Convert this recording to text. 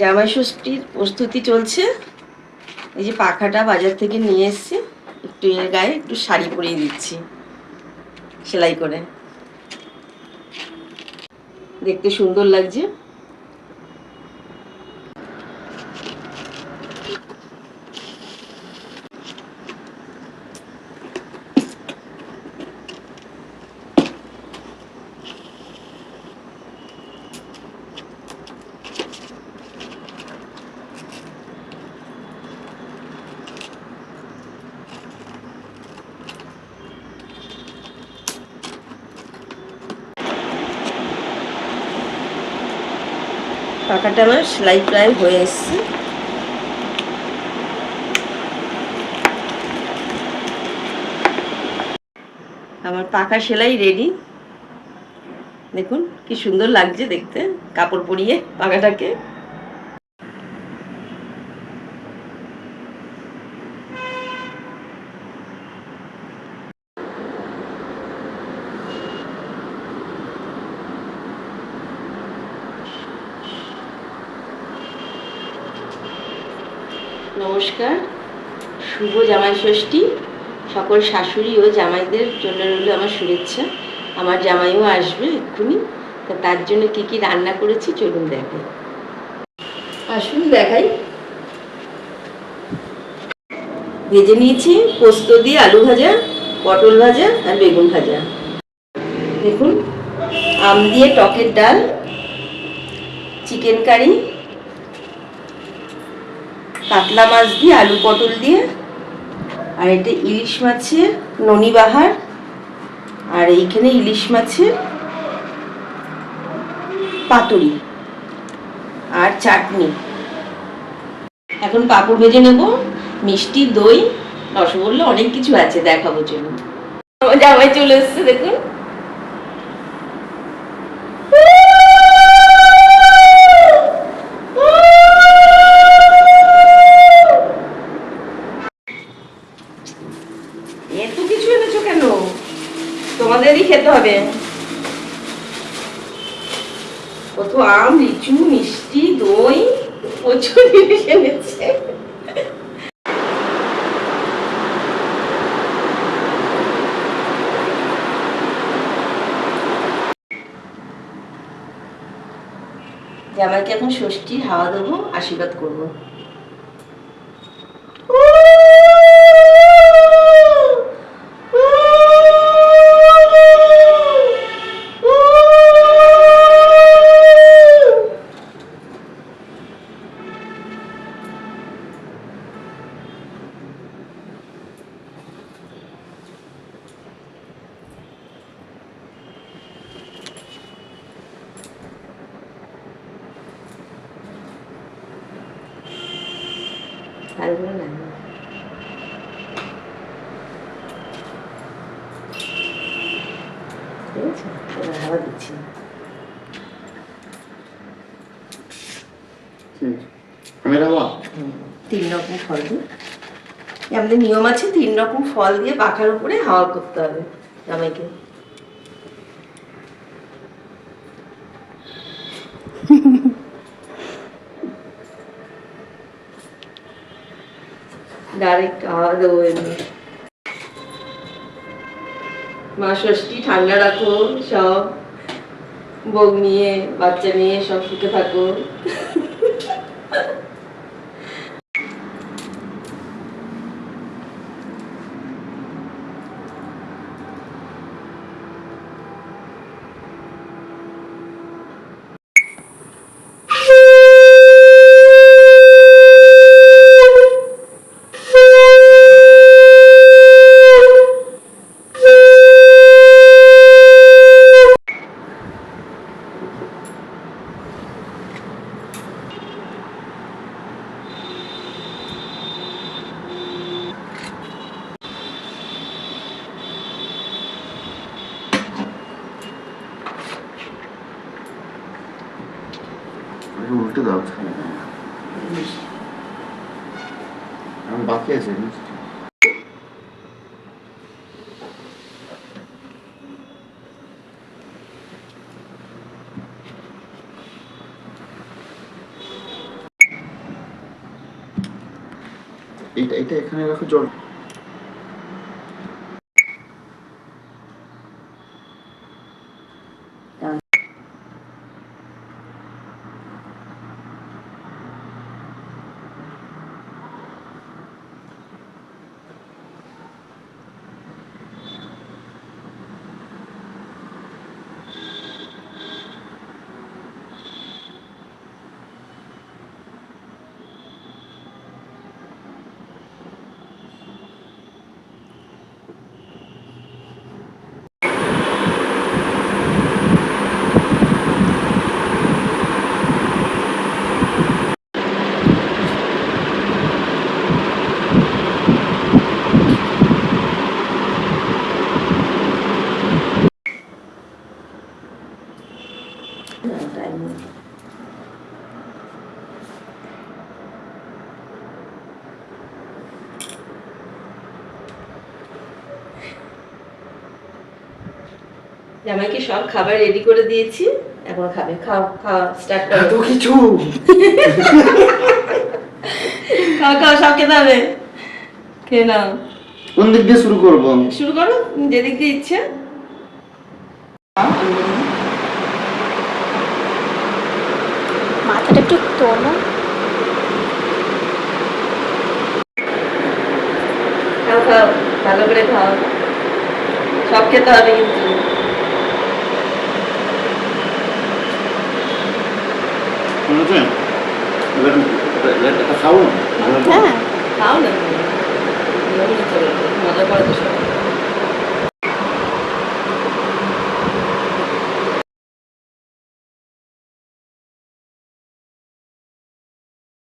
জামাই ষষ্ঠীর প্রস্তুতি চলছে। এই যে পাখাটা বাজার থেকে নিয়ে এসছি, একটু এর গায়ে একটু শাড়ি পরিয়ে দিচ্ছি, সেলাই করে। দেখতে সুন্দর লাগছে। পাখাটা আমার সেলাই প্রায় হয়ে এসছে আমার পাখা সেলাই রেডি দেখুন কি সুন্দর লাগছে দেখতে, কাপড় পরিয়ে পাখাটাকে নমস্কার। শুভ জামাই ষষ্ঠী সকল শাশুড়ি ও জামাইদের জন্য রইল আমার শুভেচ্ছা। আমার জামাইও আসবে এক্ষুনি। তা তার জন্য কি কি রান্না করেছি চলুন দেখাই আসুন দেখাই। ভেজে নিয়েছি পোস্ত দিয়ে আলু ভাজা, পটল ভাজা আর বেগুন ভাজা। দেখুন, আম দিয়ে টকের ডাল, চিকেন কারি কাতলা মাছ দিয়ে, আলু পটল দিয়ে, আর এটা ইলিশ মাছের ননি বাহার আর এইখানে ইলিশ মাছের পাতুরি আর চাটনি। এখন পাঁপড় ভেজে নেব, মিষ্টি, দই, রসগোল্লা, অনেক কিছু আছে দেখাবো চলুন। জামাই চলে এসছে, দেখুন। এত কিছু এনেছো কেন? তোমাদেরই খেতে হবে। কত আম, লিচু, মিষ্টি, দই প্রচুর জিনিস এনেছে। জামাইকে এখন ষষ্ঠীর হাওয়া দেবো, আশীর্বাদ করব। না ঠিক আছে? দিচ্ছি। তিন রকম ফল দিয়ে আমাদের নিয়ম আছে তিন রকম ফল দিয়ে পাখার উপরে হাওয়া করতে হবে। জামাইকে। ডাইরেক্ট খাওয়া দেবো এমনি মা ষষ্ঠী ঠান্ডা রাখো, সব বউ নিয়ে, বাচ্চা নিয়ে সব সুখে থাকো। একটু দাও। বাকি আছে এটা এটা এখানে রাখো জল। জামাইকে সব খাবার রেডি করে দিয়েছি। এখন খাবে। খাও খাও স্টার্ট করো। কিছু! খাও খাও সব খেতে হবে খেয়ে নাও। কোন দিক দিয়ে শুরু করব শুরু করো যেদিক দিয়ে ইচ্ছে। মাথাটা একটু তোলো। খাও খাও ভালো করে খাও। সব খেতে হবে কিন্তু। এবার এটা- এটা হ্যাঁ